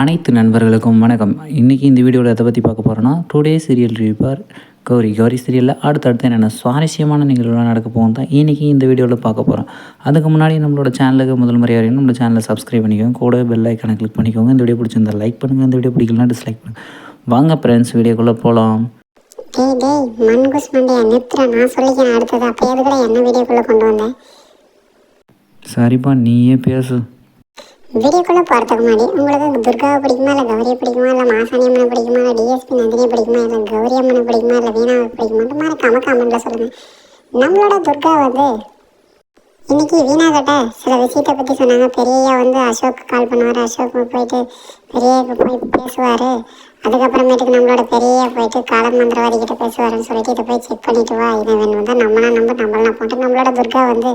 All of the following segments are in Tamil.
அனைத்து நண்பர்களுக்கும் வணக்கம். இன்றைக்கி இந்த வீடியோவில் எதை பற்றி பார்க்க போகிறோன்னா today serial reviewer Gowri. Gowri சீரியலில் அடுத்தடுத்து என்னென்ன சுவாரஸ்யமான நிகழ்வுலாம் நடக்க போகும் தான் இன்றைக்கி இந்த வீடியோவில் பார்க்க போகிறோம் அதுக்கு முன்னாடி நம்மளோட சேனலுக்கு முதல் முறையாக வரையும் நம்மளோட சேனலை சப்ஸ்கிரைப் பண்ணிக்கோங்க. கூட பெல் ஐக்கனை கிளிக் பண்ணிக்கோங்க. இந்த வீடியோ பிடிச்சிருந்தா லைக் பண்ணுங்கள் இந்த வீடியோ பிடிக்கலாம் டிஸ்லைக் பண்ணுங்கள் வாங்க ஃப்ரெண்ட்ஸ் வீடியோக்குள்ளே போகலாம் டேய் டேய் மண்குஸ் மண்டையா நிறுத்துற நான் சொல்லிக்கிறேன் அடுத்தது அப்போ எதுக்குள்ள என்ன வீடியோக்குள்ளே கொண்டு வந்தேன் சரிப்பா நீயே பேசு. வீடியோக்குள்ளே போகிறதுக்கு முன்னாடி உங்களுக்கு துர்காவை பிடிக்குமா இல்லை கௌரியை பிடிக்குமா இல்லை மாசாணி அம்மனை பிடிக்குமா இல்லை டிஎஸ்பி நந்தினியை பிடிக்குமா இல்லை கௌரி அம்மனை பிடிக்குமா இல்லை வீணாவை பிடிக்குமா கம கமெண்ட்டில் சொல்லுங்கள் நம்மளோட துர்கா வந்து இன்றைக்கி வீணா கிட்ட சில விஷயத்தை பற்றி சொன்னாங்க. பெரியயா வந்து அசோக் கால் பண்ணுவார். அசோக் போயிட்டு பெரியக்கு போய் பேசுவார். அதுக்கப்புறமேட்டுக்கு நம்மளோட பெரிய போயிட்டு காலம் மந்திரவாதி கிட்ட பேசுவாருன்னு சொல்லிட்டு இதை போய் செக் பண்ணிட்டு வா இதை வேணும் தான் நம்மளா நம்ப நம்மளாம் போட்டு நம்மளோட துர்கா வந்து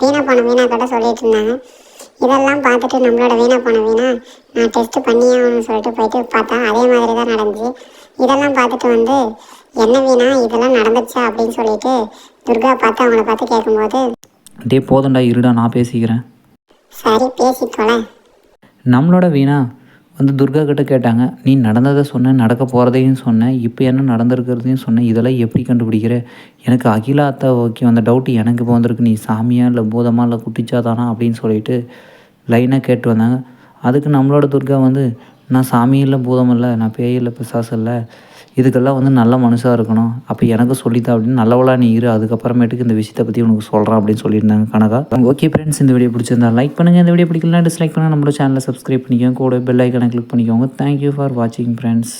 வீணா போன வீணா கிட்ட சொல்லிட்டு இருந்தாங்க. இதெல்லாம் பார்த்துட்டு நம்மளோட வீணா போன வீணா. நான் டெஸ்ட் பண்ணியே ஆகணும்னு சொல்லிட்டு போயிட்டு பார்த்தா அதே மாதிரி தான் நடந்துச்சு. இதெல்லாம் பார்த்துட்டு வந்து என்ன வீணா? இதெல்லாம் நடந்துச்சா? அப்படின்னு சொல்லிட்டு துர்கா பார்த்து அவங்கள பார்த்து கேட்கும்போது டே போதண்டா இருடா நான் பேசிக்கிறேன். சரி பேசி தொலை நம்மளோட வீணா வந்து துர்கா கிட்ட கேட்டாங்க நீ நடந்ததை சொன்ன நடக்க போகிறதையும் சொன்ன இப்போ என்ன நடந்திருக்கிறதையும் சொன்ன இதெல்லாம் எப்படி கண்டுபிடிக்கிற? எனக்கு அகிலா அத்தா ஓகே அந்த டவுட்டு எனக்கு இப்போ வந்திருக்கு. நீ சாமியா இல்லை பூதமா இல்லை குட்டிச்சாதானா? அப்படின்னு சொல்லிட்டு லைனாக கேட்டு வந்தாங்க. அதுக்கு நம்மளோட துர்கா வந்து நான் சாமி இல்லை பூதம் இல்லை நான் பேய் இல்லை பிசாசு இல்லை இதுக்கெல்லாம் வந்து நல்ல மனுஷாக இருக்கணும். அப்போ எனக்கு சொல்லித்தான் அப்படின்னு நல்லவளா நீ இரு அதுக்கப்புறமேட்டுக்கு இந்த விஷயத்தை பற்றி உனக்கு சொல்கிறேன் அப்படின்னு சொல்லியிருந்தாங்க கனகா. ஓகே ஃப்ரெண்ட்ஸ் இந்த வீடியோ பிடிச்சிருந்தா லைக் பண்ணுங்கள் இந்த வீடியோ பிடிக்கலாம் டிஸ்லைக் பண்ணுங்கள் நம்மளோட சேனலை சப்ஸ்கிரைப் பண்ணிக்கோங்க. கூட பெல் ஐக்கனை கிளிக் பண்ணிக்கோங்க. தேங்க்யூ ஃபார் வாட்சிங் ஃப்ரெண்ட்ஸ்